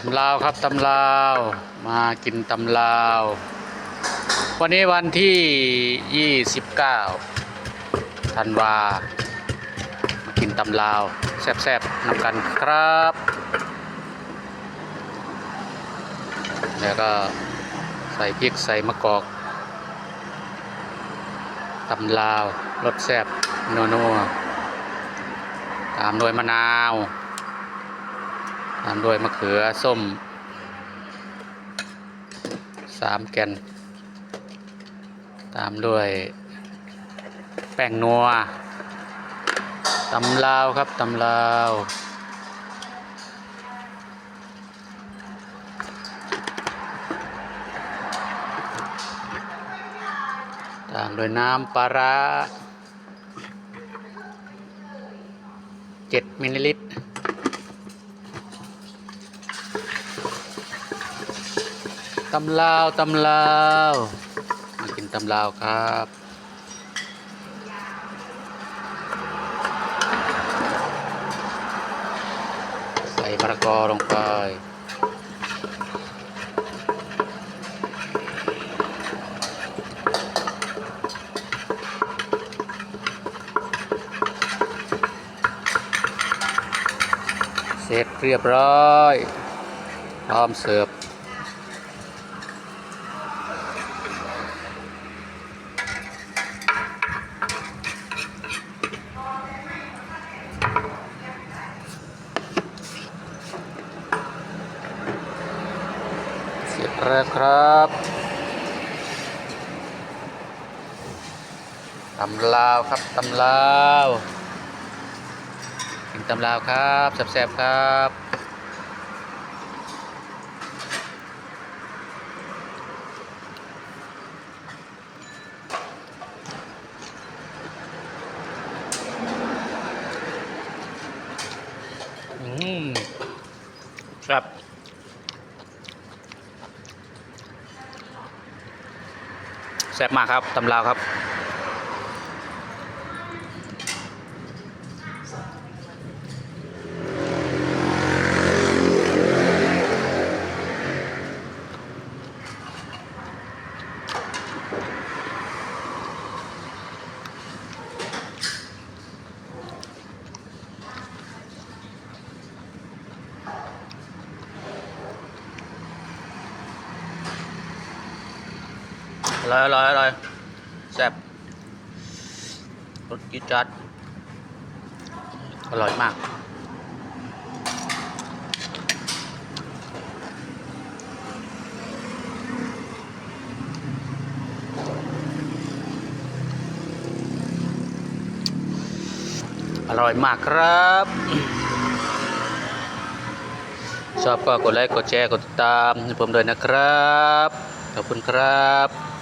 ตำลาวครับตำลาวมากินตำลาว วันนี้วันที่ 29ธันวา มากินตำลาวแซ่บๆนำกันครับแล้วก็ใส่พริกใส่มะกอกตำลาวรสแซ่บนัวๆตามด้วยมะนาว ตามด้วยมะเขือส้มสามแกน ตามด้วยแป้งนัวตำลาวครับตำลาวตามด้วยน้ำปลาร้าเจ็ดมิลลิลิตร ตำลาวตำลาวมากินตำลาวครับใส่มะละกอลงไปเสร็จเรียบร้อย พร้อมเสิร์ฟ แล้วครับตำลาวครับตำลาวกินตำลาวครับแซ่บๆครับอืมครับ แซ่บมากครับตำลาวครับ อร่อยอร่อยอร่อยแซ่บรสจี๊ดจัดอร่อยมาก อร่อยมากครับ ชอบก็กดไลค์ กดแชร์ กดติดตามให้ผมด้วยนะครับ ขอบคุณครับ